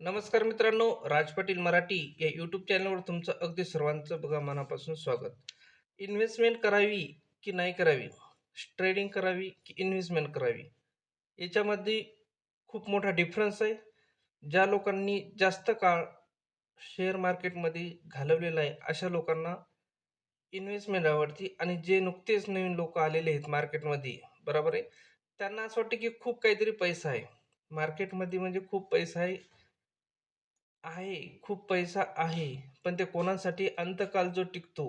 नमस्कार मित्रांनो राज पाटील मराठी या यूट्यूब चॅनलवर तुमचं अगदी सर्वांचं बघा मनापासून स्वागत. इन्व्हेस्टमेंट करावी की नाही करावी? ट्रेडिंग करावी की इन्व्हेस्टमेंट करावी? याच्यामध्ये खूप मोठा डिफरन्स आहे. ज्या लोकांनी जास्त काळ शेअर मार्केटमध्ये घालवलेला आहे अशा लोकांना इन्व्हेस्टमेंट आवडते. आणि जे नुकतेच नवीन लोक आलेले आहेत मार्केटमध्ये बरोबर आहे? त्यांना असं वाटतं की खूप काहीतरी पैसा आहे. मार्केटमध्ये म्हणजे खूप पैसा आहे. आहे, खूप पैसा आहे. पण ते कोणासाठी अंतकाल जो टिकतो,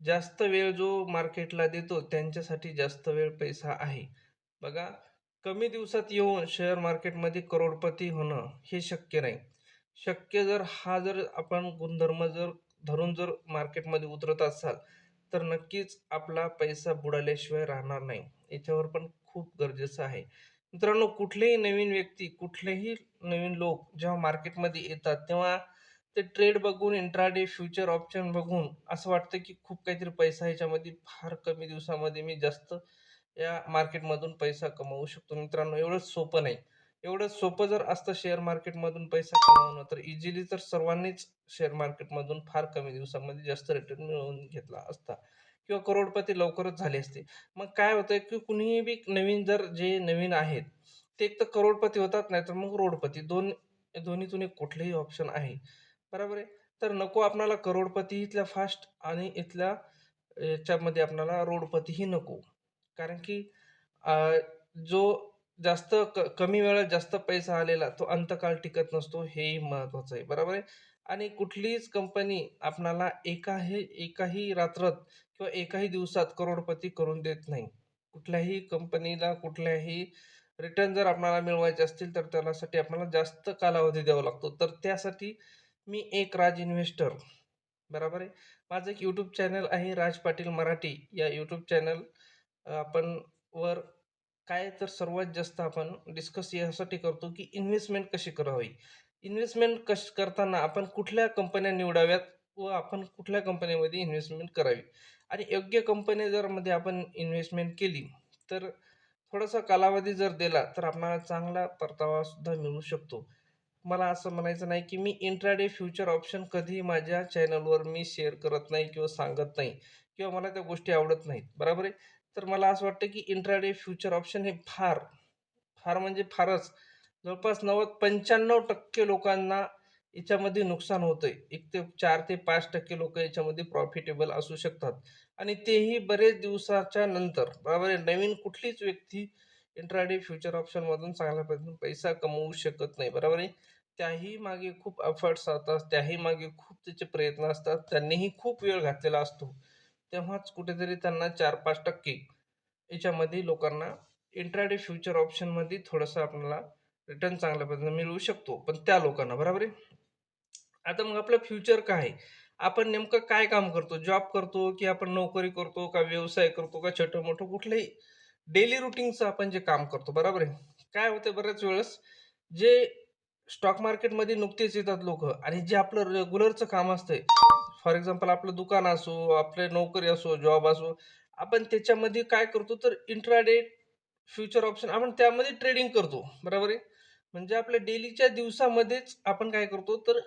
जास्त वेळ जो मार्केटला देतो त्यांच्यासाठी जास्त वेळ पैसा आहे. बघा, कमी दिवसात येऊन शेअर मार्केटमध्ये करोडपती होणं हे शक्य नाही. शक्य जर हा जर आपण गुणधर्म जर धरून जर मार्केटमध्ये उतरत असाल, तर नक्कीच आपला पैसा बुडाल्याशिवाय राहणार नाही. याच्यावर पण खूप गरजेचं आहे. मित्रांनो, कुठलेही नवीन व्यक्ती, कुठलेही नवीन लोक जेव्हा मार्केटमध्ये येतात, तेव्हा ते ट्रेड बघून, इंट्राडे फ्युचर ऑप्शन बघून असं वाटतं, की खूप काहीतरी पैसा ह्याच्यामध्ये फार कमी दिवसामध्ये मी जास्त या मार्केटमधून पैसा कमवू शकतो. मित्रांनो, एवढं सोपं नाही. एवढं सोपं जर असतं शेअर मार्केटमधून पैसा कमवणं, तर इझिली तर सर्वांनीच शेअर मार्केटमधून फार कमी दिवसामध्ये जास्त रिटर्न मिळवून घेतला असता किंवा करोडपती लवकरच झाले असते. मग काय होतंय, की कुणीही बी नवीन जर जे नवीन आहेत, ते एक तर करोडपती होतात, नाही तर मग रोडपती. दोन दोन्हीतून एक कुठलेही ऑप्शन आहे. बरोबर आहे? तर नको आपणाला करोडपती इथल्या फास्ट आणि इथल्या याच्यामध्ये आपणाला रोडपतीही नको. कारण की जो जास्त क कमी वेळात जास्त पैसा आलेला तो अंतकाळ टिकत नसतो, हेही महत्त्वाचं आहे. बरोबर आहे? आणि कुठलीच कंपनी आपणाला एकाही एकाही रात्रात किंवा एकाही दिवसात करोडपती करून देत नाही. कुठल्याही कंपनीला कुठल्याही रिटर्न जर आपल्याला मिळवायचे असतील, तर त्यासाठी आपल्याला जास्त कालावधी द्यावा लागतो. तर त्यासाठी मी एक राज इन्व्हेस्टर बरोबर आहे. माझं एक यूट्यूब चॅनल आहे राज पाटील मराठी. या यूट्यूब चॅनल आपण वर काय तर सर्वात जास्त आपण डिस्कस यासाठी करतो, की इन्व्हेस्टमेंट कशी करावी? इन्व्हेस्टमेंट कश करताना आपण कुठल्या कंपन्या निवडाव्यात व आपण कुठल्या कंपनीमध्ये इन्व्हेस्टमेंट करावी? आणि योग्य कंपनी जर मध्ये आपण इन्व्हेस्टमेंट केली, तर थोडासा कालावधी जर दिला, तर आपल्याला चांगला परतावा सुद्धा मिळू शकतो. मला असं म्हणायचं नाही, की मी इंट्राडे फ्युचर ऑप्शन कधीही माझ्या चॅनलवर मी शेअर करत नाही किंवा सांगत नाही किंवा मला त्या गोष्टी आवडत नाहीत. बरोबर आहे? तर मला असं वाटतं, की इंट्राडे फ्युचर ऑप्शन हे फार, फार म्हणजे फारच जवळपास 90-95% लोकांना याच्यामध्ये नुकसान होतंय. एक ते चार ते पाच टक्के लोक याच्यामध्ये प्रॉफिटेबल असू शकतात आणि तेही बरेच दिवसाच्या नंतर. बरोबर आहे? नवीन कुठलीच व्यक्ती इंट्राडे फ्युचर ऑप्शनमधून चांगल्या पद्धतीने पैसा कमवू शकत नाही. बरोबर आहे? त्याही मागे खूप अफर्ट्स असतात, त्याही मागे खूप त्याचे प्रयत्न असतात. त्यांनीही खूप वेळ घातलेला असतो. तेव्हाच कुठेतरी त्यांना 4-5% याच्यामध्ये लोकांना इंट्राडे फ्युचर ऑप्शनमध्ये थोडंसं आपल्याला रिटर्न चांगल्या पद्धतीने मिळवू शकतो. पण त्या लोकांना बरोबर आहे? आता मग आपलं फ्युचर काय आहे? आपण नेमकं काय काम करतो? जॉब करतो, की आपण नोकरी करतो, का व्यवसाय करतो, का छोटं-मोठं कुठलंही डेली रूटीनचं आपण जे काम करतो, बरोबर आहे? काय होतं बऱ्याच वेळेस जे स्टॉक मार्केटमध्ये नुकतेच येतात लोक आणि जे आपलं रेग्युलरचं काम असतंय, फॉर एक्झाम्पल आपलं दुकान असो, आपले नोकरी असो, जॉब असो, आपण त्याच्यामध्ये काय करतो तर इंट्राडे फ्युचर ऑप्शन आपण त्यामध्ये ट्रेडिंग करतो. बरोबर आहे? म्हणजे आपल्या डेलीच्या दिवसामध्येच आपण काय करतो तर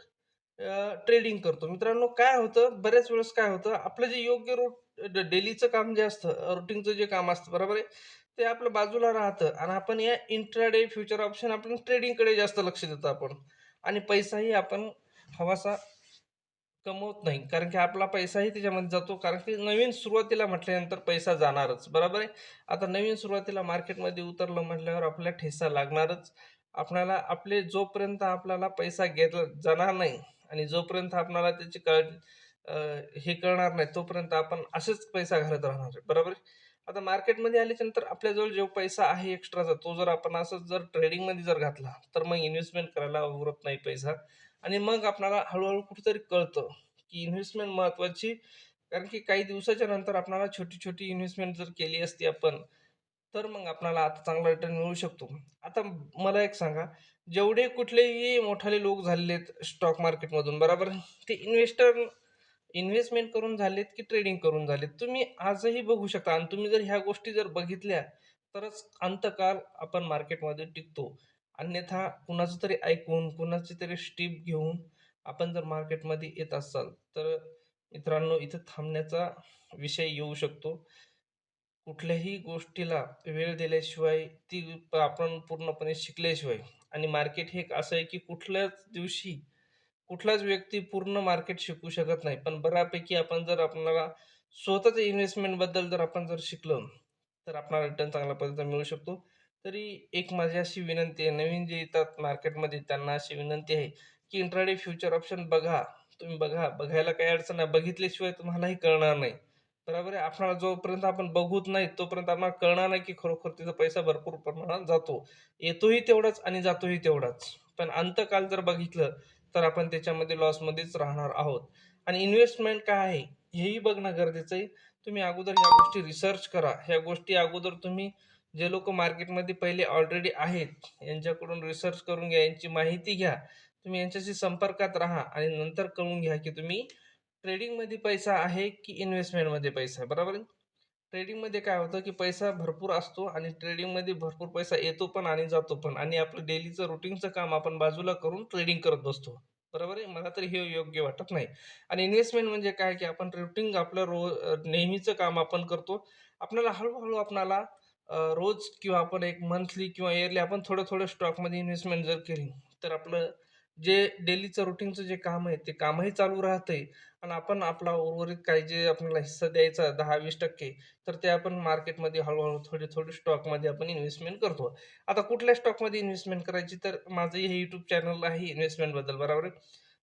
ट्रेडिंग करतो. मित्रांनो काय होतं बऱ्याच वेळेस काय होतं आपलं जे योग्य रूट डेलीचं काम जे असतं, रुटीनचं जे काम असतं बरोबर आहे? ते आपलं बाजूला राहतं आणि आपण या इंट्राडे फ्युचर ऑप्शन आपण ट्रेडिंगकडे जास्त लक्ष देतो आपण आणि पैसाही आपण हवासा कमवत नाही. कारण की आपला पैसाही त्याच्यामध्ये जातो. कारण की नवीन सुरुवातीला म्हटल्यानंतर पैसा जाणारच. बरोबर आहे? आता नवीन सुरुवातीला मार्केटमध्ये उतरलं म्हटल्यावर आपल्याला ठेसा लागणारच. आपणाला आपले जोपर्यंत आपल्याला पैसा घेतला जाणार नाही आणि जोपर्यंत आपणाला त्याची कळ हे कळणार नाही, तोपर्यंत आपण असेच पैसा घालत राहणार आहे. बरोबर आहे? आता मार्केटमध्ये आल्याच्यानंतर आपल्याजवळ जो पैसा आहे एक्स्ट्राचा, तो जर आपण असंच जर ट्रेडिंगमध्ये जर घातला, तर मग इन्व्हेस्टमेंट करायला उरत नाही पैसा आणि मग आपणाला हळूहळू कुठेतरी कळतं, की इन्व्हेस्टमेंट महत्त्वाची. कारण की काही दिवसाच्या नंतर आपणाला छोटी-छोटी इन्व्हेस्टमेंट जर केली असती आपण, तर मग आपल्याला आता चांगला रिटर्न मिळू शकतो. आता मला एक सांगा, जेवढे कुठलेही मोठाले लोक झालेले आहेत स्टॉक मार्केटमधून बरोबर, ते इन्व्हेस्टर इन्व्हेस्टमेंट करून झालेत, की ट्रेडिंग करून झालेत. तुम्ही आजही बघू शकता आणि तुम्ही जर ह्या गोष्टी जर बघितल्या, तरच अंतकाळ आपण मार्केटमध्ये टिकतो. अन्यथा कुणाचं तरी ऐकून, कुणाची तरी स्टीप घेऊन आपण जर मार्केटमध्ये येत असाल, तर मित्रांनो इथं थांबण्याचा विषय येऊ शकतो. कुठल्याही गोष्टीला वेळ दिल्याशिवाय ती प आपण पूर्णपणे शिकल्याशिवाय आणि मार्केट हे एक असं आहे, की कुठल्याच दिवशी कुठलाच व्यक्ती पूर्ण मार्केट शिकू शकत नाही. पण बऱ्यापैकी आपण जर आपल्याला स्वतःच्या इन्व्हेस्टमेंटबद्दल जर आपण जर शिकलो, तर आपल्याला रिटर्न चांगल्या पद्धतीने मिळू शकतो. तरी एक माझी अशी विनंती आहे, नवीन जे येतात मार्केटमध्ये त्यांना अशी विनंती आहे, की इंट्राडे फ्युचर ऑप्शन बघा. तुम्ही बघा. बघायला काही अडचण नाही. बघितल्याशिवाय तुम्हालाही कळणार नाही. बरोबर आहे. आपल्याला जोपर्यंत आपण बघूत नाही, तोपर्यंत आम्हाला कळणार नाही, की खरोखर तिचा पैसा भरपूर प्रमाणात जातो. येतोही तेवढाच आणि जातोही तेवढाच. पण अंतकाल जर बघितलं, तर आपण त्याच्यामध्ये लॉसमध्येच राहणार आहोत. आणि इन्व्हेस्टमेंट काय आहे, हेही बघणं गरजेचं आहे. तुम्ही अगोदर ह्या गोष्टी रिसर्च करा. ह्या गोष्टी अगोदर तुम्ही जे लोकं मार्केटमध्ये पहिले ऑलरेडी आहेत, यांच्याकडून रिसर्च करून घ्या. यांची माहिती घ्या. तुम्ही यांच्याशी संपर्कात राहा आणि नंतर कळून घ्या, की तुम्ही ट्रेडिंगमध्ये पैसा आहे, की इन्व्हेस्टमेंटमध्ये पैसा आहे. बरोबर आहे? ट्रेडिंगमध्ये काय होतं, की पैसा भरपूर असतो आणि ट्रेडिंगमध्ये भरपूर पैसा येतो पण आणि जातो पण आणि आपलं डेलीचं रुटीनचं काम आपण बाजूला करून ट्रेडिंग करत बसतो. बरोबर आहे? मला तर हे योग्य वाटत नाही. आणि इन्व्हेस्टमेंट म्हणजे काय, की आपण रुटीन आपलं रो नेहमीचं काम आपण करतो. आपल्याला हळूहळू आपणाला रोज किंवा आपण एक मंथली किंवा इयरली आपण थोडं-थोडं स्टॉकमध्ये इन्व्हेस्टमेंट जर केली, तर आपलं जे डेलीचं रुटीनचं जे काम आहे, ते कामही चालू राहतंय आणि आपण आपला उर्वरित काही जे आपल्याला हिस्सा द्यायचा 10-20% तर ते आपण मार्केटमध्ये हळू-हळू, थोडी-थोडी स्टॉकमध्ये आपण इन्व्हेस्टमेंट करतो. आता कुठल्या स्टॉकमध्ये इन्व्हेस्टमेंट करायची, तर माझं हे YouTube चॅनल आहे इन्व्हेस्टमेंटबद्दल, बरोबर आहे.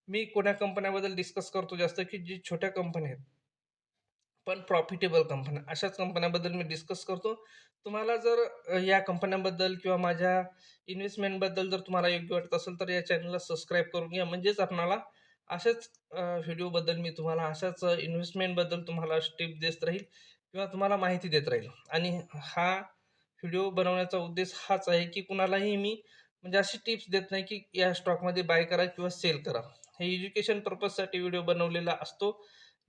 मी कोण्या कंपन्याबद्दल डिस्कस करतो जास्त, की जी छोट्या कंपन्या आहेत. पण प्रॉफिटेबल कंपन्या, अशाच कंपन्याबद्दल मी डिस्कस करतो. तुम्हाला जर या कंपन्यांबद्दल किंवा माझ्या इन्व्हेस्टमेंटबद्दल जर तुम्हाला योग्य वाटत असेल, तर या चॅनलला सबस्क्राईब करून घ्या. म्हणजेच आपणाला अशाच व्हिडिओबद्दल मी तुम्हाला अशाच इन्व्हेस्टमेंटबद्दल तुम्हाला टिप देत राहील किंवा तुम्हाला माहिती देत राहील. आणि हा व्हिडिओ बनवण्याचा उद्देश हाच आहे, की कुणालाही मी म्हणजे अशी टिप्स देत नाही, की या स्टॉकमध्ये बाय करा किंवा सेल करा. हे एज्युकेशन पर्पजसाठी व्हिडिओ बनवलेला असतो.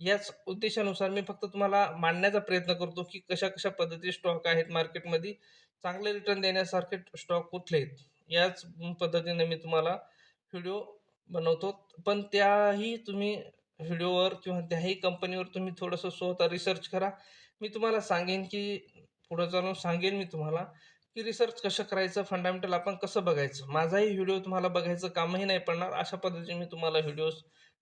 याच उद्देशानुसार मी फक्त तुम्हाला मांडण्याचा प्रयत्न करतो, की कशा-कशा पद्धतीचे स्टॉक आहेत मार्केटमध्ये. चांगले रिटर्न देण्यासारखे स्टॉक कुठले आहेत. याच पद्धतीने मी तुम्हाला व्हिडिओ बनवतो. पण त्याही तुम्ही व्हिडिओवर किंवा त्याही कंपनीवर तुम्ही थोडंसं स्वतः रिसर्च करा. मी तुम्हाला सांगेन, की पुढं चालून सांगेन मी तुम्हाला, की रिसर्च कसं करायचं, फंडामेंटल आपण कसं बघायचं. माझाही व्हिडिओ तुम्हाला बघायचं कामही नाही पडणार. अशा पद्धतीने मी तुम्हाला व्हिडिओज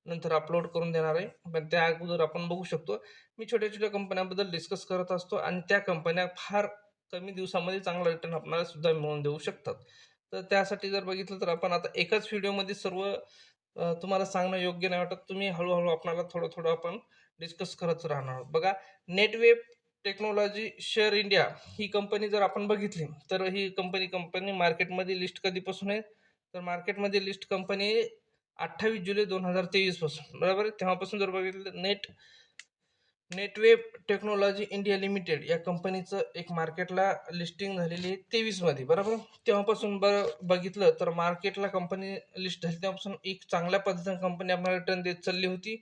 नंतर अपलोड करून देणार आहे. पण त्या अगोदर आपण बघू शकतो. मी छोट्या-छोट्या कंपन्यांबद्दल डिस्कस करत असतो आणि त्या कंपन्या फार कमी दिवसामध्ये चांगला रिटर्न आपल्याला सुद्धा मिळवून देऊ शकतात. तर त्यासाठी जर बघितलं तर आपण आता एकाच व्हिडिओमध्ये सर्व तुम्हाला सांगणं योग्य नाही वाटत. तुम्ही हळूहळू आपणाला थोडं-थोडं आपण डिस्कस करत राहणार आहोत. बघा नेटवेब टेक्नॉलॉजी शेअर इंडिया ही कंपनी जर आपण बघितली, तर ही कंपनी कंपनी मार्केटमध्ये लिस्ट कधीपासून आहे? तर मार्केटमध्ये लिस्ट कंपनी 28 जुलै 2023 पासून. बरोबर आहे. तेव्हापासून जर बघितलं net Netweb technology India limited या कंपनीचं एक मार्केटला लिस्टिंग झालेली आहे तेवीसमध्ये बरोबर. तेव्हापासून बरं बघितलं तर मार्केटला कंपनी लिस्ट झाली तेव्हापासून एक चांगल्या पद्धतीने कंपनी आपल्याला रिटर्न देत चालली होती.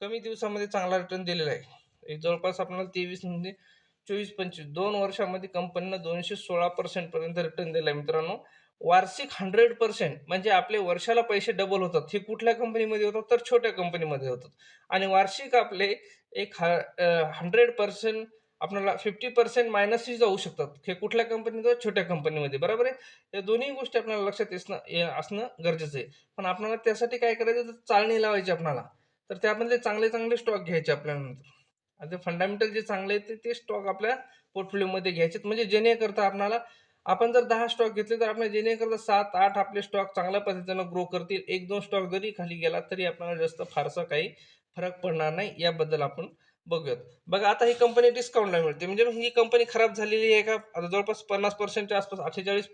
कमी दिवसामध्ये चांगला रिटर्न दिलेला आहे. एक जवळपास आपल्याला 23 म्हणजे 24-25 2 वर्षामध्ये कंपनीनं दोनशे सोळा पर्सेंटपर्यंत रिटर्न दिला आहे मित्रांनो. वार्षिक 100% म्हणजे आपले वर्षाला पैसे डबल होतात. हे कुठल्या कंपनीमध्ये होतात? तर छोट्या कंपनीमध्ये होतात. आणि वार्षिक आपले एक ह हंड्रेड पर्सेंट आपल्याला 50% मायनसही जाऊ शकतात. हे कुठल्या कंपनीत? छोट्या कंपनीमध्ये. बरोबर आहे. या दोन्ही गोष्टी आपल्याला लक्षात येसणं असणं गरजेचं आहे. पण आपल्याला त्यासाठी काय करायचं? तर चालणी लावायची आपल्याला. तर त्यामधले चांगले-चांगले स्टॉक घ्यायचे आपल्याला आता फंडामेंटल जे चांगले आहेत ते स्टॉक आपल्या पोर्टफोलिओमध्ये घ्यायचे म्हणजे जेणेकरता आपल्याला आपण जर दहा स्टॉक घेतले तर आपल्या जेणेकरता 7-8 आपले स्टॉक चांगल्या पद्धतीनं ग्रो करतील. 1-2 स्टॉक जरी खाली गेला तरी आपल्याला जास्त फारसा काही फरक पडणार नाही. याबद्दल आपण बघूयात. बघा आता ही कंपनी डिस्काउंटला मिळते. म्हणजे ही कंपनी खराब झालेली आहे का? आता जवळपास पन्नास पर्सेंटच्या आसपास अठ्ठेचाळीस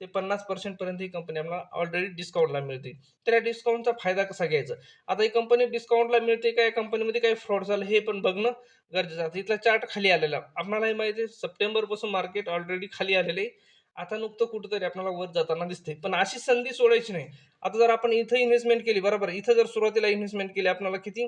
ते 50% पर्यंत ही कंपनी आपल्याला ऑलरेडी डिस्काउंटला मिळते. तर या डिस्काउंटचा फायदा कसा घ्यायचा? आता ही कंपनी डिस्काउंटला मिळते का? या कंपनीमध्ये काही फ्रॉड झालं हे पण बघणं गरजेचं आहे. इथला चार्ट खाली आलेला. आपल्यालाही माहिती आहे सप्टेंबरपासून मार्केट ऑलरेडी खाली आलेलं आहे. आता नुकतं कुठंतरी आपल्याला वर जाताना दिसते पण अशी संधी सोडायची नाही. आता जर आपण इथं इन्व्हेस्टमेंट केली बरोबर इथं जर सुरुवातीला इन्व्हेस्टमेंट केली आपल्याला किती?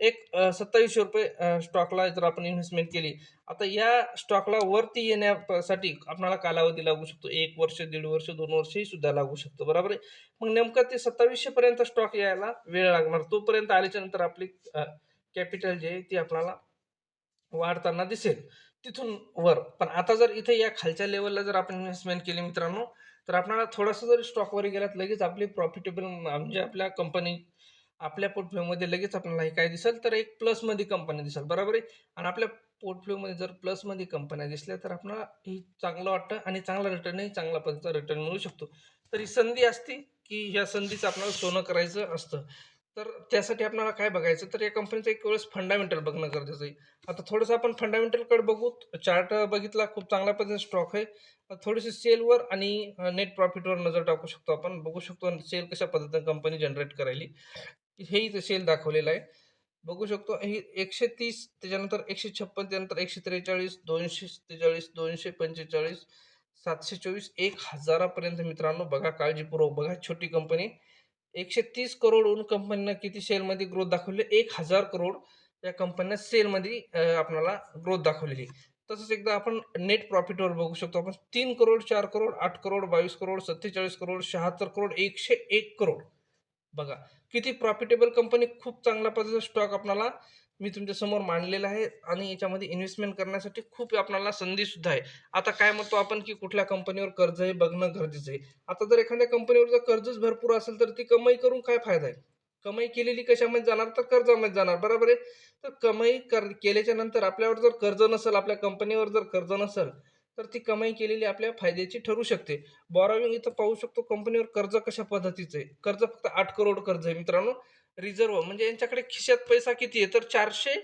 एक सत्तावीसशे रुपये स्टॉकला जर आपण इन्व्हेस्टमेंट केली आता या स्टॉकला वरती येण्यासाठी आपल्याला कालावधी लागू शकतो. एक वर्ष दीड वर्ष दोन वर्षही सुद्धा लागू शकतो. बरोबर आहे? मग नेमकं ते सत्तावीसशे पर्यंत स्टॉक यायला वेळ लागणार. तोपर्यंत आल्याच्यानंतर आपली कॅपिटल जे आहे ती आपल्याला वाढताना दिसेल. तिथून वर. पण आता जर इथे या खालच्या लेवलला जर आपण इन्व्हेस्टमेंट केली मित्रांनो तर आपल्याला थोडंसं जरी स्टॉकवर गेलात लगेच आपली प्रॉफिटेबल म्हणजे आपल्या कंपनी आपल्या पोर्टफोलिओमध्ये लगेच आपल्याला हे काय दिसेल तर एक प्लसमध्ये कंपनी दिसेल. बरोबर आहे? आणि आपल्या पोर्टफोलिओमध्ये जर प्लसमध्ये कंपन्या दिसल्या तर आपल्याला ही चांगलं वाटतं आणि चांगला रिटर्नही चांगला पद्धतीचा रिटर्न मिळू शकतो. तर ही संधी असते की ह्या संधीचं आपल्याला सोनं करायचं असतं. तर त्यासाठी आपल्याला काय बघायचं? तर या कंपनीचं एक वेळेस फंडामेंटल बघणं गरजेचं आहे. आता थोडंसं आपण फंडामेंटलकडे बघू. चार्ट बघितला खूप चांगल्या पद्धतीने स्टॉक आहे. थोडीशी सेलवर आणि नेट प्रॉफिटवर नजर टाकू शकतो आपण. बघू शकतो सेल कशा पद्धतीने कंपनी जनरेट करायली. हेही इथं सेल दाखवलेलं आहे. बघू शकतो हे एकशे तीस त्याच्यानंतर एकशे छप्पन त्यानंतर एकशे त्रेचाळीस दोनशे त्रेचाळीस दोनशे पंचेचाळीस सातशे चोवीस एक हजारापर्यंत मित्रांनो बघा काळजीपूर्वक बघा छोटी कंपनी एकशे तीस करोडहून कंपनीनं किती सेलमध्ये ग्रोथ दाखवली? एक हजार करोड या कंपनीनं सेलमध्ये आपल्याला ग्रोथ दाखवलेली. तसंच एकदा आपण नेट प्रॉफिटवर बघू शकतो. आपण तीन करोड चार करोड आठ करोड बावीस करोड सत्तेचाळीस करोड शहात्तर करोड एकशे एक करोड. बघा किती प्रॉफिटेबल कंपनी खूप चांगल्या पद्धतीचा स्टॉक आपल्याला मी तुमच्यासमोर मांडलेला आहे आणि याच्यामध्ये इन्व्हेस्टमेंट करण्यासाठी खूप आपल्याला संधी सुद्धा आहे. आता काय म्हणतो आपण की कुठल्या कंपनीवर कर्ज आहे बघणं गरजेचं आहे. आता जर एखाद्या कंपनीवर जर कर्जच भरपूर असेल तर ती कमाई करून काय फायदा आहे? कमाई केलेली कशामध्ये जाणार? तर कर्जामध्ये जाणार. बरोबर आहे? तर कमाई कर केल्याच्यानंतर आपल्यावर जर कर्ज नसेल आपल्या कंपनीवर जर कर्ज नसेल तर ती कमाई केलेली आपल्या फायद्याची ठरू शकते. बॉरॉविंग इथं पाहू शकतो कंपनीवर कर्ज कशा पद्धतीचं आहे? कर्ज फक्त आठ करोड कर्ज आहे मित्रांनो. रिझर्व. म्हणजे यांच्याकडे खिशात पैसा किती आहे? तर चारशे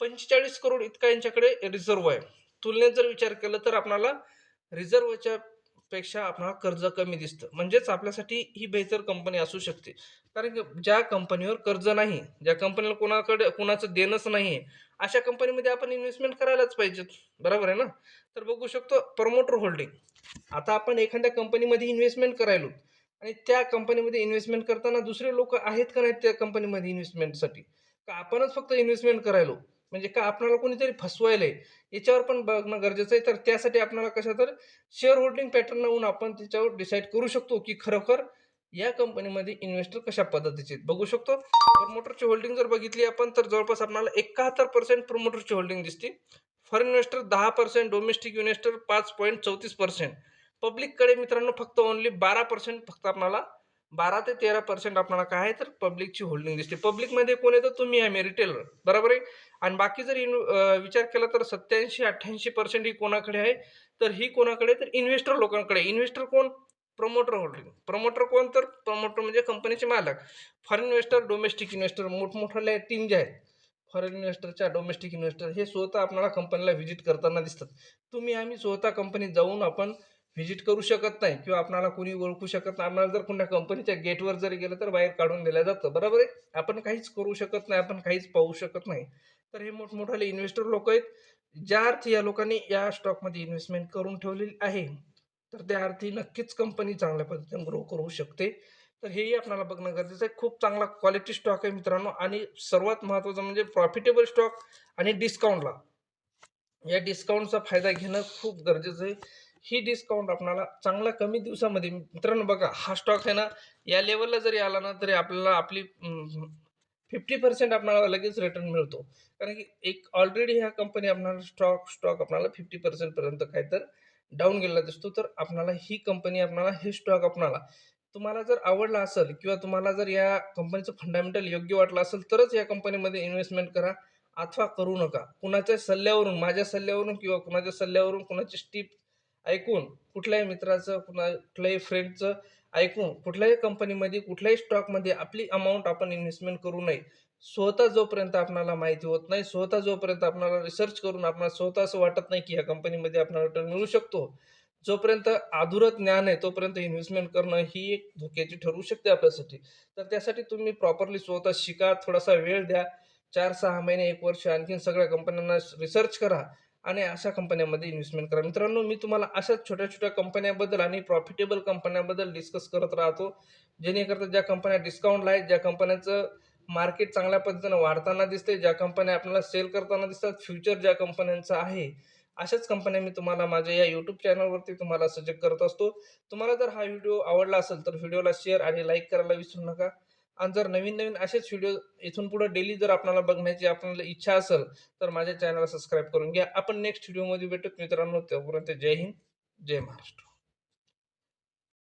पंचेचाळीस करोड इतका यांच्याकडे रिझर्व आहे. तुलनेत जर विचार केला तर आपल्याला रिझर्वच्या पेक्षा आपल्याला कर्ज कमी दिसतं. म्हणजेच आपल्यासाठी ही बेहतर कंपनी असू शकते. कारण की ज्या कंपनीवर कर्ज नाही ज्या कंपनीला कोणाकडे कोणाचं देणंच नाही आहे अशा कंपनीमध्ये आपण इन्व्हेस्टमेंट करायलाच पाहिजेत बरोबर आहे ना? तर बघू शकतो प्रमोटर होल्डिंग. आता आपण एखाद्या कंपनीमध्ये इन्व्हेस्टमेंट करायलो. आणि त्या कंपनीमध्ये इन्व्हेस्टमेंट करताना दुसरे लोक आहेत का नाहीत त्या कंपनीमध्ये इन्व्हेस्टमेंटसाठी का आपणच फक्त इन्व्हेस्टमेंट करायलो? म्हणजे का आपणाला कोणीतरी फसवायलंय? याच्यावर पण बघणं गरजेचं आहे. तर त्यासाठी आपल्याला कशा तर शेअर होल्डिंग पॅटर्न लावून आपण त्याच्यावर डिसाईड करू शकतो की खरोखर या कंपनीमध्ये इन्व्हेस्टर कशा पद्धतीचे आहेत. बघू शकतो. प्रमोटरची होल्डिंग जर बघितली आपण तर जवळपास आपल्याला एकाहत्तर पर्सेंट प्रोमोटरची होल्डिंग दिसते. फॉरेन इन्व्हेस्टर दहा पर्सेंट डोमेस्टिक इन्व्हेस्टर पाच पॉईंट चौतीस पर्सेंट पब्लिककडे मित्रांनो फक्त ओनली बारा पर्सेंट फक्त आपणाला बारा ते तेरा पर्सेंट आपल्याला काय आहे तर पब्लिकची होल्डिंग दिसते. पब्लिकमध्ये कोण येतं तुम्ही आहे मी रिटेलर बरोबर आहे? आणि बाकी जर इन विचार केला तर सत्याऐंशी अठ्ठ्याऐंशी पर्सेंट ही कोणाकडे आहे? तर ही कोणाकडे तर इन्व्हेस्टर लोकांकडे. इन्व्हेस्टर कोण? प्रमोटर होल्डिंग प्रमोटर कोण? तर प्रमोटर म्हणजे कंपनीचे मालक. फॉरेन इन्व्हेस्टर डोमेस्टिक इन्व्हेस्टर मोठमोठ्या टीम ज्या आहेत फॉरेन इन्व्हेस्टरच्या डोमेस्टिक इन्व्हेस्टर हे स्वतः आपल्याला कंपनीला व्हिजिट करताना दिसतात. तुम्ही आम्ही स्वतः कंपनीत जाऊन आपण व्हिजिट करू शकत नाही किंवा आपणाला कोणी ओळखू शकत नाही. आपल्याला जर कोणत्या कंपनीच्या गेटवर जरी गेलं तर बाहेर काढून दिलं जातं. बरोबर आहे? आपण काहीच करू शकत नाही आपण काहीच पाहू शकत नाही. तर हे मोठमोठाले इन्व्हेस्टर लोक आहेत ज्या अर्थी या लोकांनी या स्टॉकमध्ये इन्व्हेस्टमेंट करून ठेवलेली आहे. तर त्या अर्थी नक्कीच कंपनी चांगल्या पद्धतीने ग्रो करू शकते. तर हेही आपल्याला बघणं गरजेचं आहे. खूप चांगला क्वालिटी स्टॉक आहे मित्रांनो. आणि सर्वात महत्त्वाचं म्हणजे प्रॉफिटेबल स्टॉक आणि डिस्काउंटला या डिस्काउंटचा फायदा घेणं खूप गरजेचं आहे. ही डिस्काउंट आपणाला चांगला कमी दिवसामध्ये मित्रांनो बघा हा स्टॉक आहे ना या लेवलला जरी आला ना तरी आपल्याला आपली फिफ्टी पर्सेंट आपणाला लगेच रिटर्न मिळतो. कारण की एक ऑलरेडी ह्या कंपनी आपणाला स्टॉक स्टॉक आपणाला फिफ्टी पर्सेंटपर्यंत काय तर डाऊन गेलेला दिसतो. तर आपणाला ही कंपनी आपणाला हे स्टॉक आपणाला तुम्हाला जर आवडला असेल किंवा तुम्हाला जर या कंपनीचं फंडामेंटल योग्य वाटलं असेल तरच या कंपनीमध्ये इन्व्हेस्टमेंट करा. अथवा करू नका. कुणाच्या सल्ल्यावरून माझ्या सल्ल्यावरून किंवा कुणाच्या सल्ल्यावरून कुणाची स्टीप ऐकून कुठल्याही मित्राचं कुणा कुठल्याही फ्रेंडचं ऐकून कुठल्याही कंपनीमध्ये कुठल्याही स्टॉकमध्ये आपली अमाऊंट आपण इन्व्हेस्टमेंट करू नये. स्वतः जोपर्यंत आपणाला माहिती होत नाही स्वतः जोपर्यंत आपणाला रिसर्च करून आपणाला स्वतः असं वाटत नाही की या कंपनीमध्ये आपल्याला रिटर्न मिळू शकतो जोपर्यंत अधुरं ज्ञान आहे तोपर्यंत इन्व्हेस्टमेंट करणं ही एक धोक्याची ठरू शकते आपल्यासाठी. तर त्यासाठी तुम्ही प्रॉपरली स्वतः शिका थोडासा वेळ द्या. चार सहा महिने एक वर्ष आणखीन सगळ्या कंपन्यांना रिसर्च करा. आणि अशा कंपन्यांमध्ये इन्व्हेस्टमेंट करा. मित्रांनो मी तुम्हाला अशाच छोट्या छोट्या कंपन्याबद्दल आणि प्रॉफिटेबल कंपन्याबद्दल डिस्कस करत राहतो. जेणेकरता ज्या कंपन्या डिस्काउंटला आहेत ज्या कंपन्याचं मार्केट चांगल्या पद्धतीनं वाढताना दिसते ज्या कंपन्या आपल्याला सेल करताना दिसतात फ्युचर ज्या कंपन्यांचं आहे अशाच कंपन्या मी तुम्हाला माझ्या या यूट्यूब चॅनलवरती तुम्हाला सजेक्ट करत असतो. तुम्हाला जर हा व्हिडिओ आवडला असेल तर व्हिडिओला शेअर आणि लाईक करायला विसरू नका. आणि जर नवीन नवीन असेच व्हिडिओ इथून पुढे डेली जर आपल्याला बघण्याची आपल्याला इच्छा असेल तर माझ्या चॅनलला सबस्क्राईब करून घ्या. आपण नेक्स्ट व्हिडिओमध्ये भेटूत मित्रांनो तोपर्यंत जय हिंद जय महाराष्ट्र.